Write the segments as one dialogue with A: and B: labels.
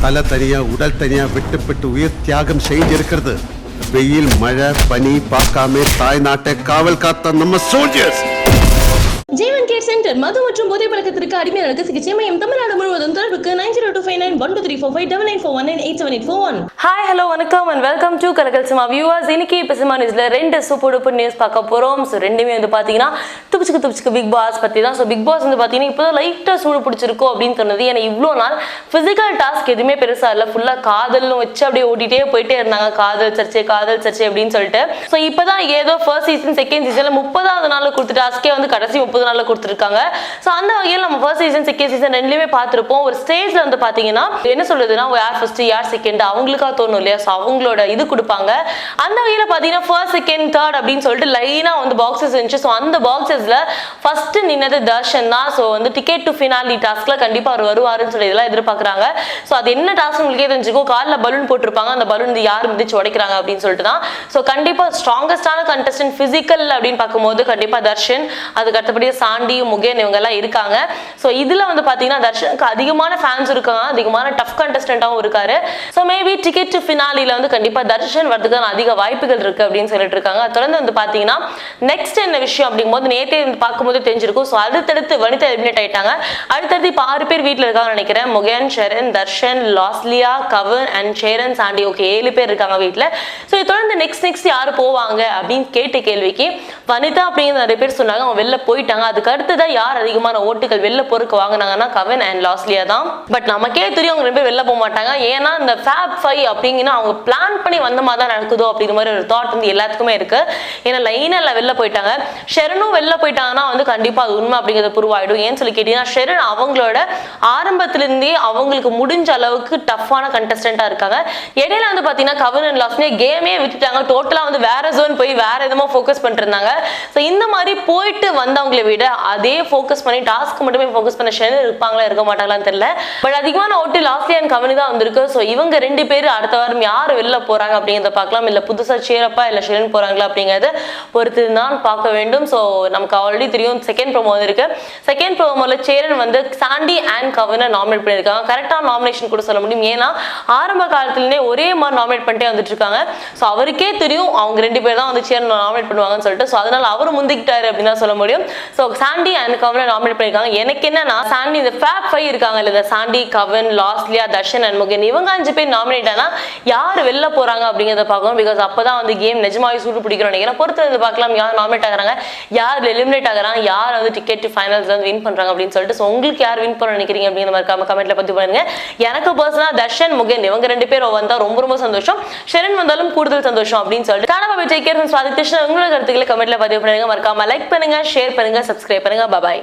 A: தலை தனியா உடல் தனியா விட்டுப்பட்டு உயிர் தியாகம் செஞ்சிருக்கிறது வெயில் மழை பனி பார்க்காம தாய்நாட்டை காவல் காத்த நம்ம சோல்ஜர்ஸ்
B: ஜீவன் கேர் சென்டர் மது மற்றும் போதை பழக்கத்திற்கு அடிமையாளருக்கு சிகிச்சை மையம் தமிழ்நாடு முழுவதும் தொடர்புக்கு nine zero two five nine one two three four five double nine four one nine eight seven eight four one
C: hi hello வணக்கம் and welcome to கலகல் Sima viewers இன்னைக்கு இப்போ சிமா நியூஸ்ல ரெண்டு சூப்பர் டூப்பர் நியூஸ் பார்க்க போறோம். ஸோ ரெண்டுமே வந்து பார்த்தீங்கன்னா துப்பிச்சுக்கு துப்பிச்சுக்கு பிக் பாஸ் பற்றி தான். ஸோ பிக் பாஸ் வந்து பார்த்தீங்கன்னா இப்போ லைட்டாக சூடு பிடிச்சிருக்கோ அப்படின்னு சொன்னது. ஏன்னா இவ்வளோ நாள் ஃபிசிக்கல் டாஸ்க் எதுவுமே பெருசாக இல்லை. ஃபுல்லாக காதல்னு வச்சு அப்படியே ஓட்டிகிட்டே போயிட்டே இருந்தாங்க. காதல் சர்ச்சை காதல் சர்ச்சை அப்படின்னு சொல்லிட்டு. ஸோ இப்போ தான் ஏதோ ஃபர்ஸ்ட் சீசன் செகண்ட் சீசனில் முப்பதாவது நாளில் கொடுத்த டாஸ்க்கே வந்து கடைசி முப்பது நாளில் கொடுத்துருக்காங்க. ஸோ அந்த வகையில் நம்ம ஃபர்ஸ்ட் சீசன் செகண்ட் சீசன் ரெண்டுலேயுமே பார்த்துருப்போம். ஒரு ஸ்டேஜில் வந்து பார்த்தீங்கன்னா என்ன சொல்றதுன்னா யார் ஃபர்ஸ்ட் யார் செகண்ட் அவங்களுக்காக தோணும் இல்லையா? ஸோ அவங்களோட இது கொடுப்பாங்க. அந்த வகையில் பார்த்தீங்கன்னா ஃபர்ஸ்ட் செகண்ட் தேர்ட் அப்படின்னு சொல்லிட்டு லைனாக வந்து பாக்ஸஸ் இருந்துச்சு. ஸோ அந்த பாக்ஸஸில் ஃபர்ஸ்ட் நின்னது தர்ஷன் தான். ஸோ வந்து டிக்கெட் டு ஃபினாலி டாஸ்க்ல கண்டிப்பாக அவர் வருவாருன்னு சொல்லி இதெல்லாம் எதிர்பார்க்குறாங்க. ஸோ அது என்ன டாஸ்க் உங்களுக்கே தெரிஞ்சுக்கோ. காலில் பலூன் போட்டிருப்பாங்க. அந்த பலூன் வந்து யார் மிதிச்சு உடைக்கிறாங்க அப்படின்னு சொல்லிட்டு தான். ஸோ கண்டிப்பாக ஸ்ட்ராங்கஸ்டான கண்டஸ்டன்ட் ஃபிசிக்கல் அப்படின்னு பார்க்கும்போது கண்டிப்பாக தர்ஷன். அதுக்கு அடுத்தபடி சாண்டி முகேன் இவங்க எல்லாம் இருக்காங்க. ஸோ இதில் வந்து பார்த்தீங்கன்னா தர்ஷனுக்கு அதிகமான ஃபேன்ஸ் இருக்காங்க. அதிகமான டஃப் கண்டஸ்டண்ட்டாகவும் இருக்காரு. ஸோ மேபி டிக்கெட் டு ஃபினாலியில் வந்து கண்டிப்பாக தர்ஷன் வரதுக்கான அதிக வாய்ப்புகள் இருக்குது அப்படின்னு சொல்லிட்டு இருக்காங்க. தொடர்ந்து வந்து பார்த்தீங்கன்னா நெக்ஸ்ட் என்ன விஷயம் அப்படிங்கும்போது நேற்றே வந்து பார்க்கும்போது தெரிஞ்சிருக்கும். ஸோ அடுத்தடுத்து வனிதா எலிமினேட் ஆயிட்டாங்க. அடுத்தடுத்து இப்போ ஆறு பேர் வீட்டில் இருக்காங்கன்னு நினைக்கிறேன். Mugen Sharon Darshan Losliya Kavan and ஷேரன் Chandy. Okay ஏழு பேர் இருக்காங்க வீட்டில் ஸோ இது தொடர்ந்து நெக்ஸ்ட் நெக்ஸ்ட் யார் போவாங்க அப்படின்னு கேட்ட கேள்விக்கு வனிதா அப்படிங்கிற நிறைய பேர் சொன்னாங்க. அவங்க வெளில போயிட்டாங்க. அதுக்கு அடுத்து தான் யார் அதிகமான ஓட்டுகள்? வெளில பொறுக்க வாங்கினாங்கன்னா கவன் அண்ட் லாஸ்லியா தான். பட் நமக்கே தெரியும் அவங்க ரெண்டு பேர் வெளில போக மாட்டாங்க ஏன்னா இந்த ஃபேப் ஃபைவ் அப்படிங்கன்னா அவங்க பிளான் பண்ணி வந்த மாதிரி தான் நடக்குதோ அப்படிங்கிற மாதிரி ஒரு தாட் வந்து எல்லாத்துக்குமே இருக்கு. ஏன்னா லைனில் வெளில போயிட்டாங்க. ஷெரனும் வெளில போயிட்டாங்கன்னா வந்து கண்டிப்பா அது உண்மை அப்படிங்கிறது புருவாயிடும் ஏன்னு சொல்லி கேட்டீங்கன்னா ஷெரன் அவங்களோட ஆரம்பத்திலிருந்தே அவங்களுக்கு முடிஞ்ச அளவுக்கு டஃப்பான கண்டஸ்டண்டா இருக்காங்க. இடையில வந்து பாத்தீங்கன்னா கவன் அண்ட் லாஸ்லியா கேமே விட்டுட்டாங்க டோட்டலா வந்து வேற ஜோன் போய் வேற எதுமோ ஃபோக்கஸ் பண்ணிட்டு இருந்தாங்க. ஸோ இந்த மாதிரி போயிட்டு வந்தவங்களை விட அதே ஃபோக்கஸ் பண்ணி டாஸ்க் மட்டுமே ஃபோக்கஸ் பண்ண ஷெரன் இருப்பாங்களா இருக்க மாட்டாங்களான்னு தெரியல. பட் அதிகமான ஓட்டு லாஸ்ட்லி அண்ட் கவனி தான் வந்திருக்கு. ஸோ இவங்க ரெண்டு பேர் அடுத்த வாரம் யார் வெளில போறாங்க அப்படிங்கிறத பார்க்கலாம். இல்லை புதுசாக சேரப்பா இல்லை ஷெரன் போறாங்களா அப்படிங்கிறத பொறுத்து தான் பார்க்க வேண்டும். ஸோ நமக்கு ஆல்ரெடி தெரியும் செகண்ட் ப்ரோமோ இருக்கு செகண்ட் ப்ரோமோல சேரன் வந்து சாண்டி அண்ட் கவனை நாமினேட் பண்ணியிருக்காங்க. கரெக்டாக நாமினேஷன் கூட சொல்ல முடியும். ஏன்னா ஆரம்ப காலத்துலேயே ஒரே மாதிரி நாமினேட் பண்ணிட்டே வந்துட்டு இருக்காங்க. ஸோ அவருக்கே தெரியும் அவங்க ரெண்டு பேர் தான் வந்து சேரன் நாமினேட் பண்ணுவாங்கன்னு சொல்லிட்டு. ஸோ அதனால அவர் முந்திக்கிட்டாரு அப்படின்னு தான் சொல்ல முடியும். ஸோ சாண்டி அண்ட் கவனை நாமினேட் பண்ணியிருக்காங்க. எனக்கு என்னன்னா சாண்டி இந்த ஃபேப் ஃபைவ் இருக்காங்க இந்த சாண்டி கவன் லாஸ்லியா தர்ஷன் அண்ட் முகன் இவங்க அஞ்சு பேர் நாமினேட் ஆனா யார் வெளில போறாங்க அப்படிங்கிறத பார்க்கணும். பிகாஸ் அப்பதான் வந்து கேம் நிஜமாவே சூடு பிடிக்கணும் நினைக்கிறேன். பொறுத்து வந்து பார்க்கலாம் யார் நாமினேட் ஆகிறாங்க யார் எலிமினேட் ஆகிறாங்க யார் வந்து டிக்கெட் ஃபைனல்ஸ் வந்து வின் பண்றாங்க அப்படின்னு சொல்லிட்டு. ஸோ உங்களுக்கு யார் வின் பண்ண நினைக்கிறீங்க அப்படிங்கிற மாதிரி கமெண்ட்ல பத்தி பண்ணுங்க. எனக்கு பர்சனலா தர்ஷன் முகன் இவங்க ரெண்டு பேரும் வந்தா ரொம்ப ரொம்ப சந்தோஷம். ஷெரன் வந்தாலும் கூடுதல் சந்தோஷம் அப்படின்னு சொல்லிட்டு. கனவா டேக் கேர் சுவாதி கிருஷ்ணன் உங்களோட கருத்துக்களை கமெண்ட்ல பதிவு பண்ணுங்க. மறக்காம லைக் பண்ணுங்க ஷேர் பண்ணுங்க சப்ஸ்கிரைப் பண்ணுங்க. பாய்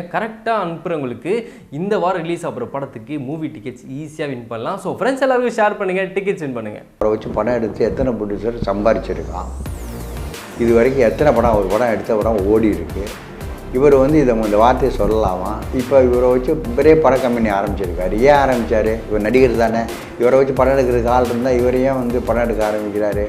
D: கரெக்டாக அனுப்புகிறவங்களுக்கு இந்த வாரம் ரிலீஸ் ஆகிற படத்துக்கு மூவி டிக்கெட்ஸ் ஈஸியாக வின் பண்ணலாம். ஸோ ஃப்ரெண்ட்ஸ் எல்லாருக்கும் ஷேர் பண்ணுங்கள் டிக்கெட்ஸ் வின் பண்ணுங்கள்
E: அவரை வச்சு படம் எடுத்து எத்தனை ப்ரொடியூசர் சம்பாரிச்சிருக்கான். இது வரைக்கும் எத்தனை படம் ஒரு படம் எடுத்த படம் ஓடி இருக்கு. இவர் வந்து இதை இந்த வார்த்தையை சொல்லலாமா? இப்போ இவரை வச்சு பெரிய பட கம்பெனி ஆரம்பிச்சிருக்காரு. ஏன் ஆரம்பித்தார் இவர் நடிகர் தானே. இவரை வச்சு படம் எடுக்கிறதுக்கு ஆள் இருந்தால் இவரையும் வந்து படம் எடுக்க ஆரம்பிக்கிறாரு.